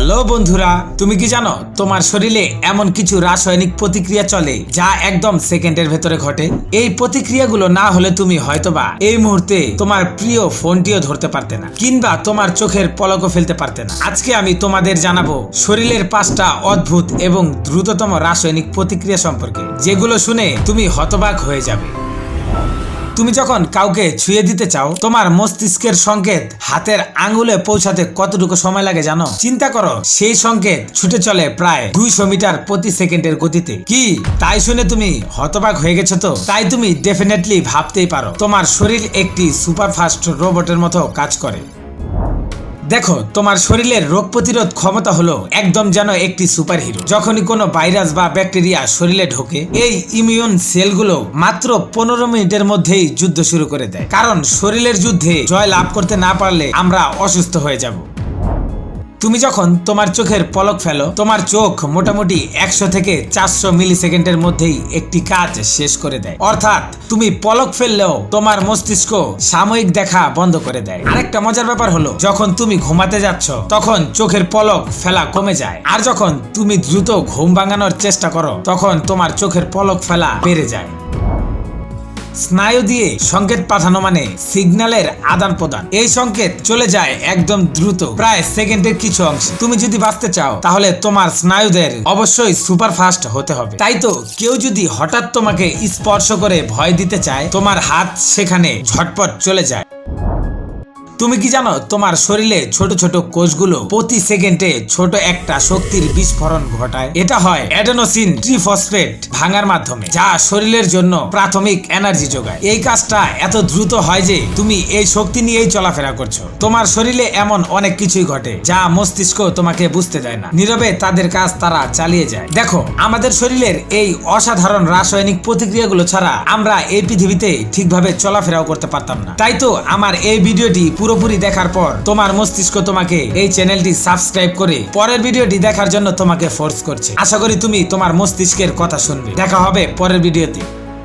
Hello বন্ধুরা, তুমি কি জানো তোমার শরীরে এমন কিছু রাসায়নিক প্রতিক্রিয়া চলে যা একদম সেকেন্ডের ভেতরে ঘটে? এই প্রতিক্রিয়াগুলো না হলে তুমি হয়তোবা এই মুহূর্তে তোমার প্রিয় ফোনটিও ধরতে পারতে না, কিংবা তোমার চোখের পলকও ফেলতে পারতে না। আজকে আমি তোমাদের জানাব শরীরের পাঁচটা অদ্ভুত এবং দ্রুততম রাসায়নিক প্রতিক্রিয়া সম্পর্কে, যেগুলো শুনে তুমি হতবাক হয়ে যাবে। তুমি যখন কাউকে ছুঁয়ে দিতে চাও, তোমার মস্তিষ্কের সংকেত হাতের আঙ্গুলে পৌঁছাতে কতটুকু সময় লাগে জানো? চিন্তা করো, সেই সংকেত ছুটে চলে প্রায় দুইশো মিটার প্রতি সেকেন্ডের গতিতে। কি? তাই শুনে তুমি হতবাক হয়ে গেছো তো? তাই তুমি ডেফিনেটলি ভাবতেই পারো, তোমার শরীর একটি সুপারফাস্ট রোবটের মতো কাজ করে। দেখো, তোমার শরীরের রোগ প্রতিরোধ ক্ষমতা হলো একদম যেন একটি সুপার হিরো যখনই কোনো ভাইরাস বা ব্যাকটেরিয়া শরীরে ঢোকে, এই ইমিউন সেলগুলো মাত্র পনেরো মিনিটের মধ্যেই যুদ্ধ শুরু করে দেয়। কারণ শরীরের যুদ্ধে জয় লাভ করতে না পারলে আমরা অসুস্থ হয়ে যাব। তুমি যখন তোমার চোখের পলক ফেলো, তোমার চোখ মোটামুটি একশো থেকে চারশো মিলি সেকেন্ডের মধ্যেই একটি কাজ শেষ করে দেয়। অর্থাৎ তুমি পলক ফেললেও তোমার মস্তিষ্ক সাময়িক দেখা বন্ধ করে দেয়। আরেকটা মজার ব্যাপার হলো, যখন তুমি ঘুমাতে যাচ্ছ, তখন চোখের পলক ফেলা কমে যায়। আর যখন তুমি দ্রুত ঘুম ভাঙানোর চেষ্টা করো, তখন তোমার চোখের পলক ফেলা বেড়ে যায়। স্নায়ু দিয়ে সংকেত পাঠানো মানে সিগন্যালের আদান প্রদান। এই সংকেত চলে যায় একদম দ্রুত, প্রায় সেকেন্ডের কিছু অংশ। তুমি যদি বাঁচতে চাও, তাহলে তোমার স্নায়ুদের অবশ্যই সুপার ফাস্ট হতে হবে। তাই তো কেউ যদি হঠাৎ তোমাকে স্পর্শ করে ভয় দিতে চায়, তোমার হাত সেখানে ঝটপট চলে যায়। তুমি কি জানো তোমার শরীরে ছোট ছোট কোষগুলো প্রতি সেকেন্ডে ছোট একটা শক্তির বিস্ফোরণ ঘটায়? এটা হয় অ্যাডেনোসিন ট্রিফসফেট ভাঙার মাধ্যমে, যা শরীরের জন্য প্রাথমিক এনার্জি যোগায়। এই কাজটা এত দ্রুত হয় যে তুমি এই শক্তি নিয়েই চলাফেরা করছ। তোমার শরীরে এমন অনেক কিছুই ঘটে, যা মস্তিষ্ক তোমাকে বুঝতে দেয় না। নীরবে তাদের কাজ তারা চালিয়ে যায়। দেখো, আমাদের শরীরের এই অসাধারণ রাসায়নিক প্রতিক্রিয়াগুলো ছাড়া আমরা এই পৃথিবীতে ঠিকভাবে চলাফেরাও করতে পারতাম না। তাই তো আমার এই ভিডিওটি পুরোপুরি দেখার পর তোমার মস্তিষ্ক তোমাকে এই চ্যানেলটি সাবস্ক্রাইব করে পরের ভিডিওটি দেখার জন্য তোমাকে ফোর্স করছে। আশা করি তুমি তোমার মস্তিষ্কের কথা শুনবে। দেখা হবে পরের ভিডিওতে।